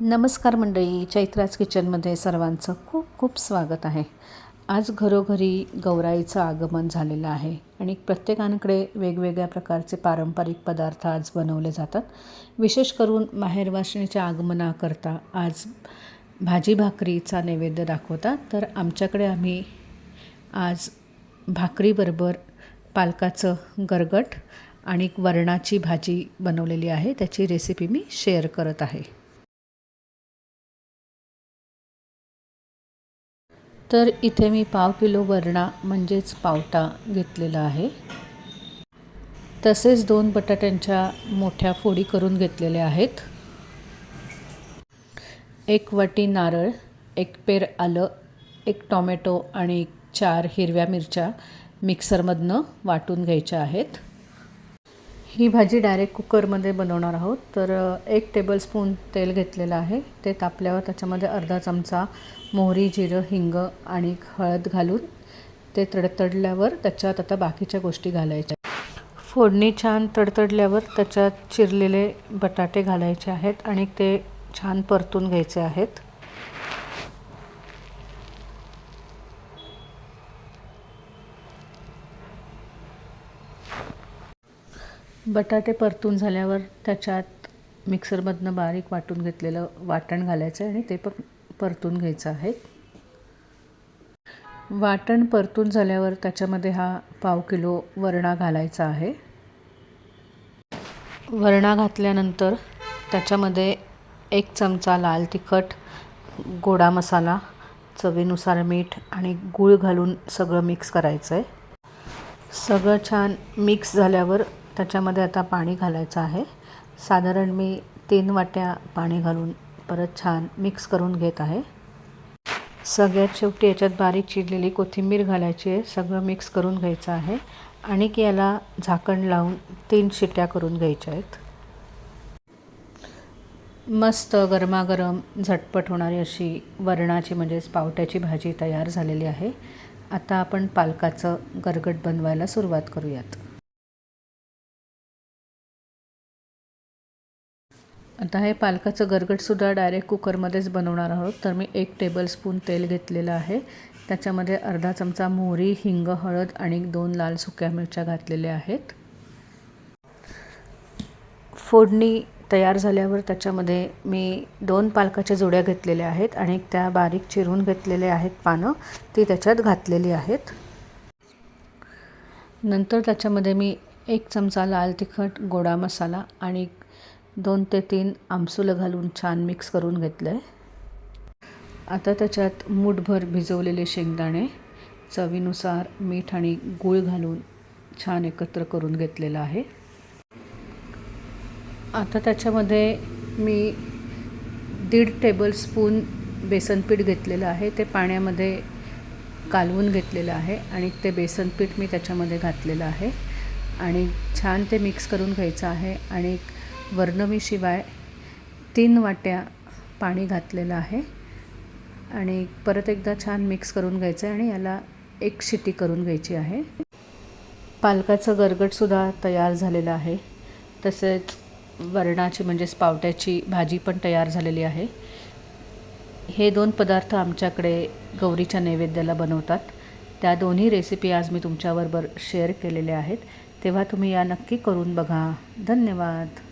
नमस्कार मंडळी चैत्राज किचनमध्ये सर्वांचं खूप खूप स्वागत आहे. आज घरोघरी गौराईचं आगमन झालेलं आहे आणि प्रत्येकांकडे वेगवेगळ्या प्रकारचे पारंपरिक पदार्थ आज बनवले जातात. विशेष करून माहेरवाशिणीच्या आगमनाकरता आज भाजी भाकरीचा नैवेद्य दाखवतात. तर आमच्याकडे आम्ही आज भाकरीबरोबर पालकाचं गरगट आणि वरणाची भाजी बनवलेली आहे. त्याची रेसिपी मी शेअर करत आहे. तर इथे मी पाव किलो वरणा म्हणजेच पावटा घेतलेला आहे. तसेच दोन बटाट्यांच्या मोठ्या फोडी करून घेतलेल्या आहेत. एक वाटी नारळ एक पेर आलं एक टॉमॅटो आणि चार हिरव्या मिरच्या मिक्सरमधनं वाटून घ्यायच्या आहेत. ही भाजी डायरेक्ट कुकरमध्ये बनवणार आहोत. तर एक टेबलस्पून तेल घेतलेलं आहे. ते तापल्यावर त्याच्यामध्ये अर्धा चमचा मोहरी जिरं हिंग आणि हळद घालून ते तडतडल्यावर त्याच्यात आता बाकीच्या गोष्टी घालायच्या फोडणी छान तडतडल्यावर त्याच्यात चिरलेले बटाटे घालायचे आहेत आणि ते छान परतून घ्यायचे आहेत. बटाटे परतून झाल्यावर त्याच्यात मिक्सरमधनं बारीक वाटून घेतलेलं वाटण घालायचं आहे आणि ते पण परतून घ्यायचं आहे. वाटण परतून झाल्यावर त्याच्यामध्ये हा पाव किलो वरणा घालायचा आहे. वरणा घातल्यानंतर त्याच्यामध्ये एक चमचा लाल तिखट गोडा मसाला चवीनुसार मीठ आणि गूळ घालून सगळं मिक्स करायचं आहे सगळं छान मिक्स झाल्यावर त्याच्यामध्ये आता पाणी घालायचं आहे. साधारण मी तीन वाट्या पाणी घालून परत छान मिक्स करून घेत आहे. सगळ्यात शेवटी याच्यात बारीक चिरलेली कोथिंबीर घालायची आहे. सगळं मिक्स करून घ्यायचं आहे. आणि की याला झाकण लावून तीन शिट्या करून घ्यायच्या आहेत. मस्त गरमागरम झटपट होणारी अशी वरणाची म्हणजेच पावट्याची भाजी तयार झालेली आहे. आता आपण पालकाचं गरगट बनवायला सुरुवात करूयात. आता हे पालकाचं गरगटसुद्धा डायरेक्ट कुकरमध्येच बनवणार आहोत. तर मी एक टेबलस्पून तेल घेतलेलं आहे. त्याच्यामध्ये अर्धा चमचा मोहरी हिंग हळद आणि दोन लाल सुक्या मिरच्या घातलेल्या आहेत. फोडणी तयार झाल्यावर त्याच्यामध्ये मी दोन पालकाच्या जोड्या घेतलेल्या आहेत आणि त्या बारीक चिरून घेतलेल्या आहेत पानं. ती त्याच्यात घातलेली आहेत. नंतर त्याच्यामध्ये मी एक चमचा लाल तिखट गोडा मसाला आणि दोन ते तीन आमसुलं घालून छान मिक्स करून घेतलं आहे आता त्याच्यात मूठभर भिजवलेले शेंगदाणे चवीनुसार मीठ आणि गूळ घालून छान एकत्र करून घेतलेलं आहे. आता त्याच्यामध्ये मी दीड टेबलस्पून बेसनपीठ घेतलेलं आहे. ते पाण्यामध्ये कालवून घेतलेलं आहे आणि ते बेसनपीठ मी त्याच्यामध्ये घातलेलं आहे. आणि छान ते मिक्स करून घ्यायचं आहे आणि वर्णमीशिवाय तीन वाट्या पाणी घातलेलं आहे. आणि परत एकदा छान मिक्स करून घ्यायचं आहे आणि याला एक शिटी करून घ्यायची आहे. पालकाचं गरगटसुद्धा तयार झालेलं आहे. तसेच वरणाची म्हणजेच पावट्याची भाजी पण तयार झालेली आहे. हे दोन पदार्थ आमच्याकडे गौरीच्या नैवेद्याला बनवतात. त्या दोन्ही रेसिपी आज मी तुमच्याबरोबर शेअर केलेल्या आहेत. तेव्हा तुम्ही या नक्की करून बघा. धन्यवाद.